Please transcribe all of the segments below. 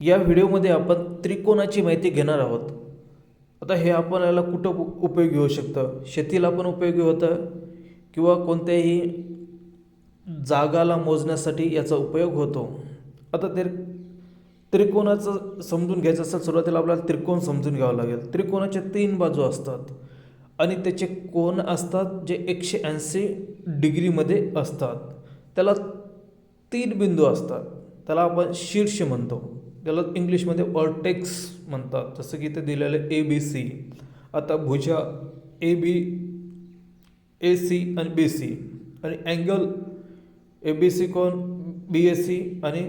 या व्हिडिओमध्ये आपण त्रिकोणाची माहिती घेणार आहोत. आता हे आपल्याला कुठं उप- उपयोगी होऊ शकतं? शेतीला पण उपयोगी होतं किंवा कोणत्याही जागाला मोजण्यासाठी याचा उपयोग होतो. आता ते त्रिकोणाचं समजून घ्यायचं असेल सुरुवातीला आपल्याला त्रिकोण समजून घ्यावं लागेल. त्रिकोणाच्या तीन बाजू असतात आणि त्याचे कोण असतात जे एकशे ऐंशी डिग्रीमध्ये असतात. त्याला तीन बिंदू असतात. त्याला आपण शीर्ष म्हणतो. त्याला इंग्लिशमध्ये ऑर्टेक्स म्हणतात. जसं की इथे दिलेलं ए बी सी आता भुजा ए बी ए सी आणि बी सी आणि अँगल ए बी सी कोण? बी ए सी आणि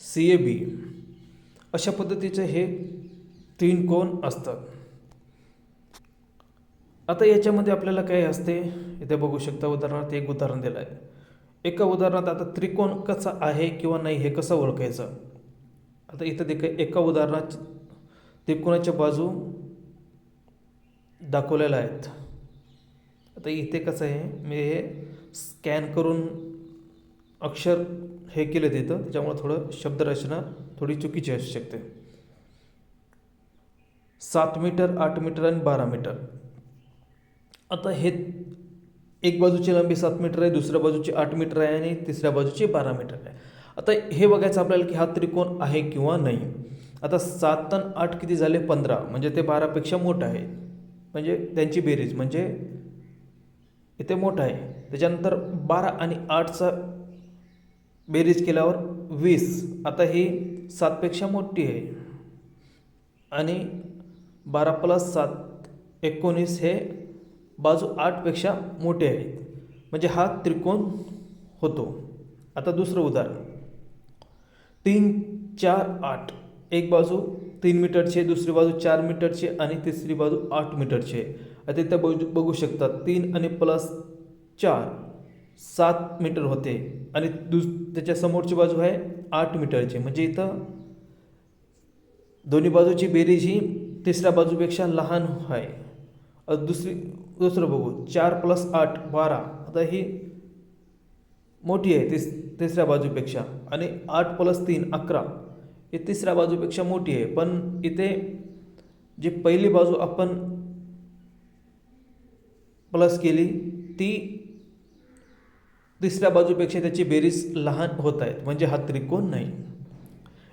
सी ए बी अशा पद्धतीचे हे तीन कोण असतात? आता याच्यामध्ये आपल्याला काय असते? इथे बघू शकता उदाहरणार्थ एक उदाहरण दिलं आहे एका उदाहरणात आता त्रिकोण कसा आहे किंवा नाही हे कसं ओळखायचं? आता इथं देख एका उदाहरणात त्रिकोणाच्या बाजू दाखवलेल्या आहेत? आता इथे कसं आहे मी हे स्कॅन करून अक्षर हे केले तिथं त्याच्यामुळे थोडं शब्दरचना थोडी चुकीची असू शकते. सात मीटर आठ मीटर आणि बारा मीटर. आता हे एक बाजूची लांबी सात मीटर आहे दुसऱ्या बाजूची आठ मीटर आहे आणि तिसऱ्या बाजूची बारा मीटर आहे. आता हे बघायचं आपल्याला की हा त्रिकोण आहे किंवा नाही. आता सात आणि आठ किती झाले? पंधरा. म्हणजे ते बारापेक्षा मोठं आहे. म्हणजे त्यांची बेरीज. म्हणजे इथे मोठं आहे. त्याच्यानंतर बारा आणि आठचा बेरीज केल्यावर वीस. आता ही सातपेक्षा मोठी आहे. आणि बारा प्लस सात एकोणीस हे बाजू आठपेक्षा मोठे आहेत. म्हणजे हा त्रिकोण होतो. आता दुसरं उदाहरण. तीन चार आठ. एक बाजू तीन मीटरची दुसरी बाजू चार मीटरची आणि तिसरी बाजू आठ मीटरची आहे. आता त्या बघू बघू शकतात तीन आणि प्लस चार सात मीटर होते. आणि दुस त्याच्या समोरची बाजू आहे आठ मीटरची. म्हणजे इथं दोन्ही बाजूची बेरीज ही तिसऱ्या बाजूपेक्षा लहान आहे. दुसरी दुसरं बघू चार प्लस आठ बारा. आता ही मोठी आहे तिस तिसऱ्या बाजूपेक्षा आणि आठ प्लस तीन अकरा. ही तिसऱ्या बाजूपेक्षा मोठी आहे. पण इथे जी पहिली बाजू आपण प्लस केली ती तिसऱ्या बाजूपेक्षा त्याची बेरीज लहान होत आहेत म्हणजे हा त्रिकोण नाही.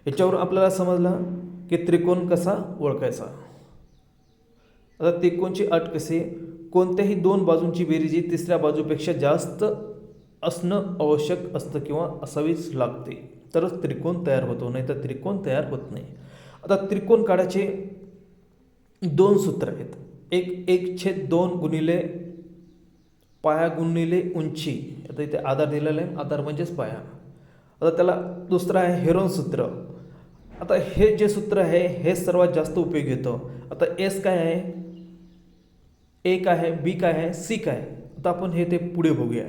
याच्यावर आपल्याला समजलं की त्रिकोण कसा ओळखायचा? आता त्रिकोणची अट कशी कोणत्याही दोन बाजूंची बेरीज ही तिसऱ्या बाजूपेक्षा जास्त असणं आवश्यक असतं किंवा असावीच लागते. तरच त्रिकोण तयार होतो नाही तर त्रिकोण तयार होत नाही. आता त्रिकोण काढायचे दोन सूत्र आहेत. एक एक छेद दोन गुणिले पाया गुणिले उंची. आता इथे आधार दिलेला आहे. आधार म्हणजेच पाया. आता त्याला दुसरं आहे हेरोन सूत्र. आता हे जे सूत्र आहे हे सर्वात जास्त उपयोगी येतं आता एस काय आहे? ए काय आहे? बी काय आहे? सी काय आता आपण हे ते पुढे बघूया.